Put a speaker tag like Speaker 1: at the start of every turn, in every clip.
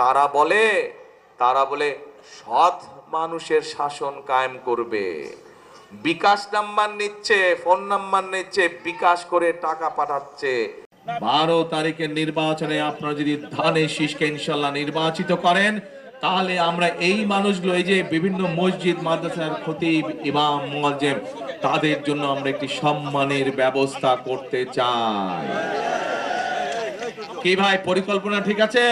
Speaker 1: তারা বলে তারা বলে, সৎ মানুষের শাসন কায়েম করবে। বিকাশ নাম্বার নিচ্ছে, ফোন নাম্বার নিচ্ছে, বিকাশ করে টাকা পাঠাচ্ছে। বারো তারিখের নির্বাচনে আপনারা যদি ধানের শীষকে ইনশাল্লাহ নির্বাচিত করেন, তাহলে আমরা এই মানুষগুলো, এই যে বিভিন্ন মসজিদ, মাদ্রাসার খতিব, ইমাম মুয়াজ্জেম তাদের জন্য আমরা একটি সম্মানের ব্যবস্থা করতে চাই। কি ভাই, পরিকল্পনা ঠিক আছে?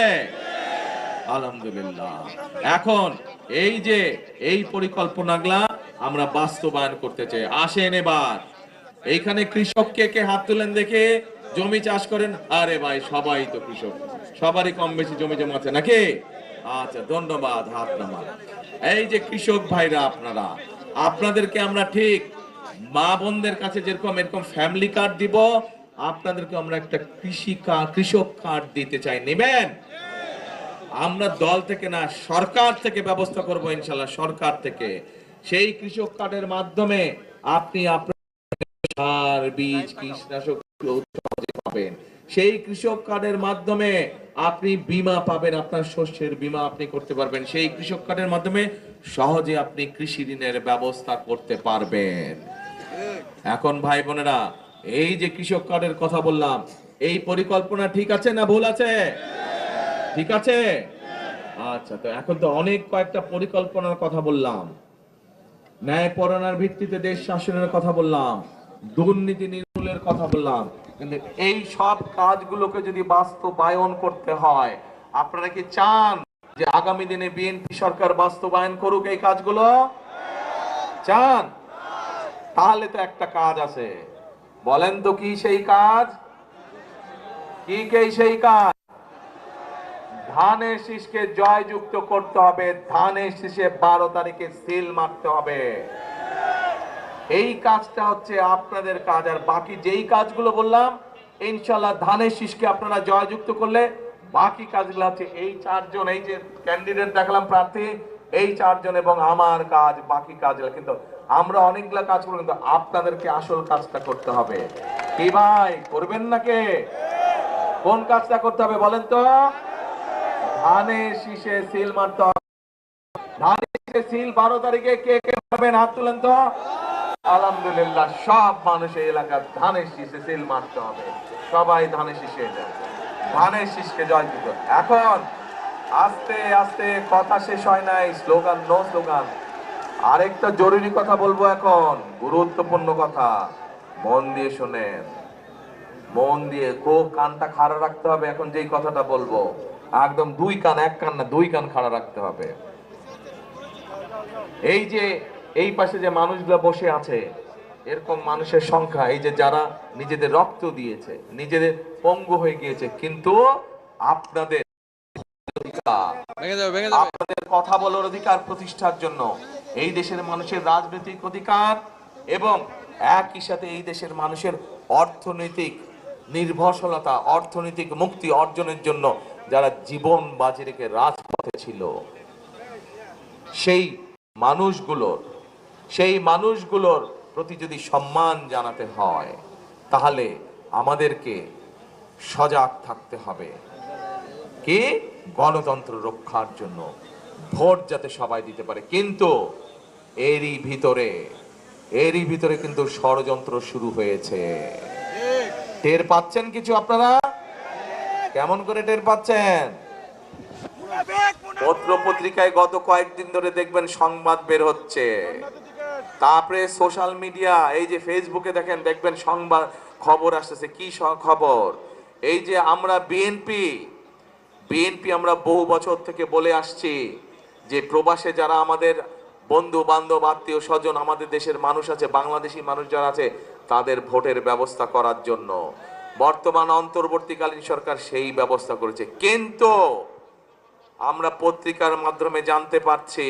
Speaker 1: আলহামদুলিল্লাহ। এখন এই যে এই পরিকল্পনাগুলা আমরা বাস্তবায়ন করতে চাই। আসেন এবার। এইখানে কৃষক কে কে হাত তুলেন দেখে? জমি চাষ করেন? আরে ভাই, সবাই তো কৃষক। সবারই কম বেশি জমি জমা আছে নাকি? আচ্ছা ধন্যবাদ, হাত নামা এই যে কৃষক ভাইরা আপনারা, আপনাদেরকে আমরা ঠিক মা বোনদের কাছে যেরকম এরকম ফ্যামিলি কার্ড দিব, আপনাদেরকে আমরা একটা কৃষি কার্ড কৃষক কার্ড দিতে চাই। নেবেন? আমরা দল থেকে না, সরকার থেকে ব্যবস্থা করব ইনশাল্লাহ সরকার থেকে। সেই কৃষক কার্ডের মাধ্যমে আপনি আপনার সার, বীজ কীটনাশক পাবেন। সেই কৃষক কার্ডের মাধ্যমে আপনি বীমা পাবেন, আপনার শস্যের বীমা আপনি করতে পারবেন। সেই কৃষক কার্ডের মাধ্যমে সহজে আপনি কৃষি ঋণের ব্যবস্থা করতে পারবেন। এখন ভাই বোনেরা, এই যে কৃষক কার্ডের কথা বললাম, এই পরিকল্পনা ঠিক আছে না ভুল আছে? ঠিক আছে? আচ্ছা তো এখন তো অনেক কয়েকটা পরিকল্পনার কথা বললাম। ন্যায় পরায়ণার ভিত্তিতে দেশ শাসনের কথা বললাম। দুর্নীতি নির্মূলের কথা বললাম। কিন্তু এই সব কাজগুলোকে যদি বাস্তবায়ন করতে হয়, আপনারা কি চান যে আগামী দিনে বিএনপি সরকার বাস্তবায়ন করুক এই কাজগুলো? চান? তাহলে তো একটা কাজ আছে। বলেন তো কি সেই কাজ? কি কে সেই কাজ? ধানের শীষকে জয়যুক্ত করতে হবে। ধানের শীষে বারো তারিখে সিল মারতে হবে। এই কাজটা হচ্ছে আপনাদের কাজ। আর বাকি যেই কাজগুলো বললাম ইনশাল্লাহ ধানের শীষকে আপনারা জয়যুক্ত করলে বাকি কাজগুলো হচ্ছে এই চারজন, এই যে ক্যান্ডিডেট দেখলাম প্রার্থী, এই চারজন এবং আমার কাজ, বাকি কাজগুলো। কিন্তু আমরা অনেকগুলা কাজ করব, কিন্তু আপনাদেরকে আসল কাজটা করতে হবে। কি ভাই, করবেন নাকি? কোন কাজটা করতে হবে বলেন তো? ধানের শীষে সিল মারতে হবে। শীষে সিল বারো তারিখে কে কে মারবেন? হাত তুলেন তো। আলহামদুলিল্লাহ, সব এলাকার ধানের শীষে সিল মারতে হবে। সবাই ধানের শীষে ধানের শীষকে জয় দিত এখন আস্তে আস্তে কথা শেষ হয় নাই, স্লোগান, নো স্লোগান। আরেকটা জরুরি কথা বলব এখন, গুরুত্বপূর্ণ কথা। মন দিয়ে শোনেন। মন দিয়ে খুব কানটা খাড়া রাখতে হবে, এখন যেই কথাটা বলব। একদম দুই কান এক কান না দুই কান খাড়া রাখতে হবে। এই যে এই পাশে যে মানুষগুলো বসে আছে এরকম মানুষের সংখ্যা এই যে যারা নিজেদের রক্ত দিয়েছে নিজেদের পঙ্গু হয়ে গিয়েছে কিন্তু আপনাদের আপনাদের কথা বলার অধিকার প্রতিষ্ঠার জন্য এই দেশের মানুষের রাজনৈতিক অধিকার এবং একই সাথে এই দেশের মানুষের অর্থনৈতিক নির্ভরশীলতা অর্থনৈতিক মুক্তি অর্জনের জন্য যারা জীবন বাজি রেখে রাজপথে ছিল, সেই মানুষগুলোর সেই মানুষগুলোর প্রতি যদি সম্মান জানাতে হয়, তাহলে আমাদেরকে সজাগ থাকতে হবে। কে? গণতন্ত্র রক্ষার জন্য। ভোট যাতে সবাই দিতে পারে। কিন্তু এরই ভিতরে এরই ভিতরে কিন্তু ষড়যন্ত্র শুরু হয়েছে। টের পাচ্ছেন কিছু আপনারা? কেমন করে টের পাচ্ছেন? পত্র পত্রিকায় গত কয়েকদিন ধরে দেখবেন সংবাদ বের হচ্ছে। তারপরে সোশ্যাল মিডিয়া, এই যে ফেসবুকে দেখেন, দেখবেন সংবাদ খবর আসতেছে। কি খবর? এই যে আমরা বিএনপি বিএনপি আমরা বহু বছর থেকে বলে আসছি যে প্রবাসে যারা আমাদের বন্ধু, বান্ধব, আত্মীয়, স্বজন আমাদের দেশের মানুষ আছে, বাংলাদেশি মানুষ যারা আছে, তাদের ভোটের ব্যবস্থা করার জন্য। বর্তমান অন্তর্বর্তীকালীন সরকার সেই ব্যবস্থা করেছে। কিন্তু আমরা পত্রিকার মাধ্যমে জানতে পারছি,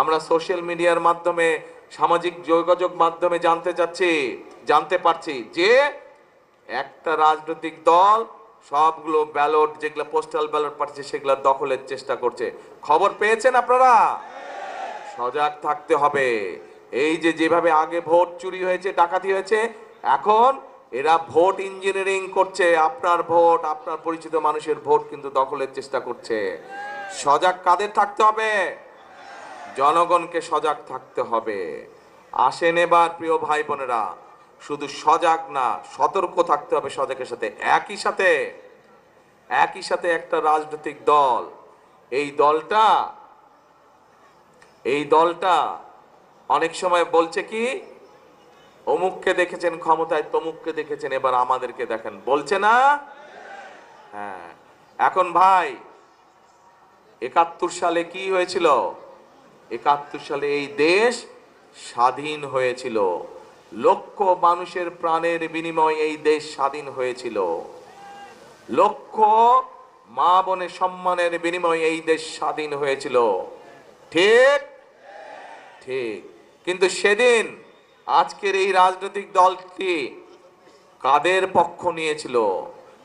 Speaker 1: আমরা সোশ্যাল মিডিয়ার মাধ্যমে, সামাজিক যোগাযোগ মাধ্যমে জানতে চাচ্ছি, জানতে পারছি যে একটা রাজনৈতিক দল সবগুলো ব্যালট, যেগুলো পোস্টাল ব্যালট পাঠিয়েছে, সেগুলো দখলের চেষ্টা করছে। খবর পেয়েছেন আপনারা? সজাগ থাকতে হবে। এই যে যেভাবে আগে ভোট চুরি হয়েছে, ডাকাতি হয়েছে, এখন এরা ভোট ইঞ্জিনিয়ারিং করছে, আপনার ভোট, আপনার পরিচিত মানুষের ভোট কিন্তু দখলের চেষ্টা করছে। সজাগ কাদের থাকতে হবে? জনগণকে সজাগ থাকতে হবে। আসেন এবার, প্রিয় ভাই বোনেরা শুধু সজাগ না, সতর্ক থাকতে হবে সজাগের সাথে। একই সাথে একই সাথে একটা রাজনৈতিক দল। এই দলটা এই দলটা অনেক সময় বলছে কি অমুককে দেখেছেন ক্ষমতায়, তমুককে দেখেছেন, এবার আমাদেরকে দেখেন। বলছে না? হ্যাঁ। এখন ভাই, একাত্তর সালে কি হয়েছিল? একাত্তর সালে এই দেশ স্বাধীন হয়েছিল। লক্ষ মানুষের প্রাণের বিনিময়ে এই দেশ স্বাধীন হয়েছিল। লক্ষ মা বোনের সম্মানের বিনিময়ে এই দেশ স্বাধীন হয়েছিল। ঠিক? ঠিক। কিন্তু সেদিন আজকের এই রাজনৈতিক দলটি কাদের পক্ষ নিয়েছিল?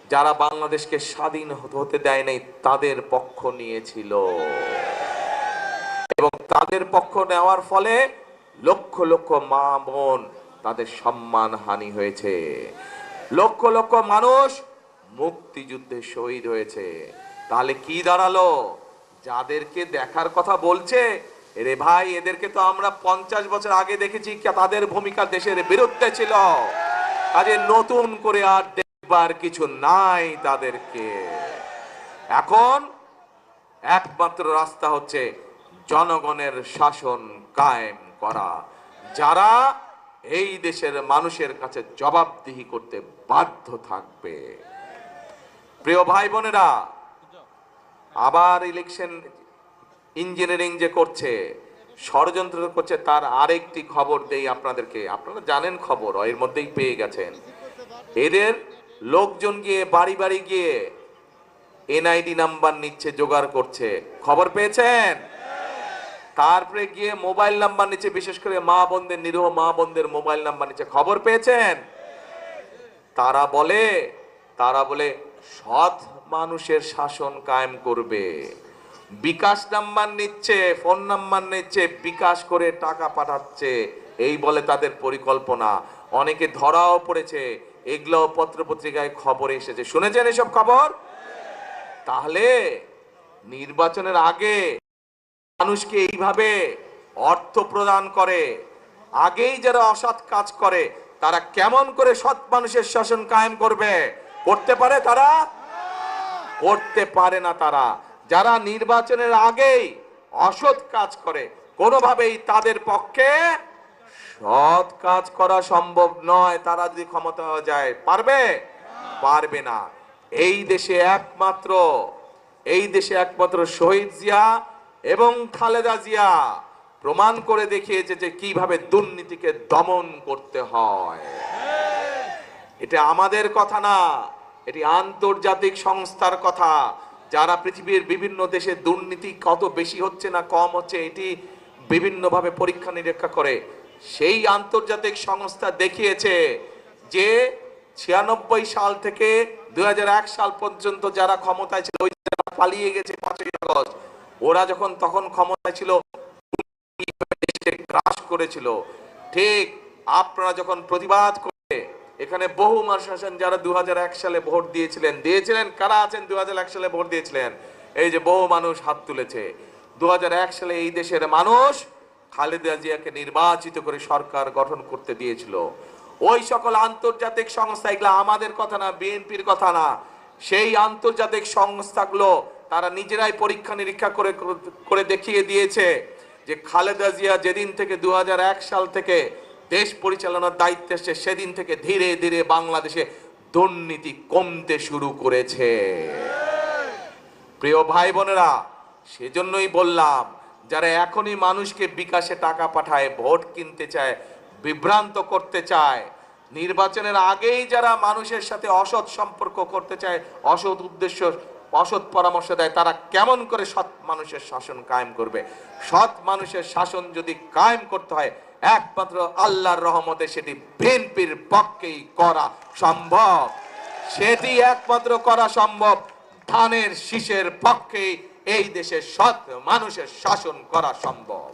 Speaker 1: যারা বাংলাদেশকে স্বাধীন হতে দেয় নাই, তাদের পক্ষ নিয়েছিল। এবং তাদের পক্ষ নেওয়ার ফলে লক্ষ লক্ষ মা বোন তাদের সম্মান হানি হয়েছে। লক্ষ লক্ষ মানুষ মুক্তিযুদ্ধে শহীদ হয়েছে। তাহলে কি দাঁড়াল? যাদেরকে দেখার কথা বলছে রে ভাই, এদেরকে তো আমরা পঞ্চাশ বছর আগে দেখেছি তাদের ভূমিকা দেশের বিরুদ্ধে ছিল। কাজে নতুন করে আর দেখবার কিছু নাই তাদেরকে। এখন একমাত্র রাস্তা হচ্ছে জনগণের শাসন কায়েম করা, যারা এই দেশের মানুষের কাছে জবাবদিহি করতে বাধ্য থাকবে। প্রিয় ভাই বোনেরা, আবার ইলেকশন ইঞ্জিনিয়ারিং যে করছে, ষড়যন্ত্র করছে, তার আরেকটি খবর দেই আপনাদেরকে। আপনারা জানেন খবর, এর মধ্যেই পেয়ে গেছেন। এদের লোকজন গিয়ে বাড়ি বাড়ি গিয়ে এনআইডি নাম্বার নিচ্ছে, জোগাড় করছে। খবর পেয়েছেন? তারপরে গিয়ে মোবাইল নাম্বার নিচ্ছে, বিশেষ করে মা বোনদের, নিরীহ মা বোনদের মোবাইল নাম্বার নিচ্ছে। খবর পেয়েছেন? তারা বলে তারা বলে, সৎ মানুষের শাসন কায়েম করবে। বিকাশ নাম্বার নিচ্ছে, ফোন নাম্বার নিচ্ছে, বিকাশ করে টাকা পাঠাচ্ছে। এই বলে তাদের পরিকল্পনা। অনেকে ধরাও পড়েছে এগুলো পত্র পত্রিকায় খবরে এসেছে। শুনেছেন এসব খবর? তাহলে নির্বাচনের আগে মানুষকে এইভাবে অর্থ প্রদান করে, আগেই যারা অসৎ কাজ করে, তারা কেমন করে সৎ মানুষের শাসন কায়েম করবে? করতে পারে তারা? করতে পারে না তারা। যারা নির্বাচনের আগেই অসৎ কাজ করে, কোনোভাবেই তাদের পক্ষে সৎ কাজ করা সম্ভব নয়। তারা যদি ক্ষমতা যায়, পারবে? পারবে না। এই দেশে একমাত্র, এই দেশে একমাত্র শহীদ জিয়া এবং খালেদা জিয়া প্রমাণ করে দেখিয়েছে যে কীভাবে দুর্নীতিকে দমন করতে হয়। এটা আমাদের কথা না, এটি আন্তর্জাতিক সংস্থার কথা। যারা পৃথিবীর বিভিন্ন দেশে দুর্নীতি কত বেশি হচ্ছে না কম হচ্ছে, এটি বিভিন্নভাবে পরীক্ষা নিরীক্ষা করে। সেই আন্তর্জাতিক সংস্থা দেখিয়েছে যে ছিয়ানব্বই সাল থেকে দু হাজার এক সাল পর্যন্ত যারা ক্ষমতায় ছিল, ওই যারা পালিয়ে গেছে পাঁচই আগস্ট। ওরা যখন তখন ক্ষমতায় ছিল গ্রাস করেছিল। ঠিক আপনারা যখন প্রতিবাদ এখানে বহু মানুষ আছেন যারা দু সালে ভোট দিয়েছিলেন। দিয়েছিলেন কারা আছেন? দুহাজার এক সালে ভোট দিয়েছিলেন। এই যে বহু মানুষ হাত তুলেছে। দুহাজার এক সালে এই দেশের মানুষ খালেদা জিয়াকে নির্বাচিত করে সরকার গঠন করতে দিয়েছিল। ওই সকল আন্তর্জাতিক সংস্থা, এগুলো আমাদের কথা না, বিএনপির কথা না, সেই আন্তর্জাতিক সংস্থাগুলো তারা নিজেরাই পরীক্ষা নিরীক্ষা করে করে দেখিয়ে দিয়েছে যে খালেদা জিয়া যেদিন থেকে দু হাজার এক সাল থেকে দেশ পরিচালনার দায়িত্বে এসছে সেদিন থেকে ধীরে ধীরে বাংলাদেশে দুর্নীতি কমতে শুরু করেছে। প্রিয় ভাই বোনেরা, সেজন্যই বললাম, যারা এখনই মানুষকে বিকাশে টাকা পাঠায়, ভোট কিনতে চায়, বিভ্রান্ত করতে চায়, নির্বাচনের আগেই যারা মানুষের সাথে অসৎ সম্পর্ক করতে চায়, অসৎ উদ্দেশ্য অসৎ পরামর্শ দেয়, তারা কেমন করে সৎ মানুষের শাসন কায়েম করবে? সৎ মানুষের শাসন যদি কায়েম করতে হয়, একমাত্র আল্লাহর রহমতে সেটি বিএনপির পক্ষেই করা সম্ভব। সেটি একমাত্র করা সম্ভব, ধানের শীষের পক্ষেই এই দেশের সৎ মানুষের শাসন করা সম্ভব।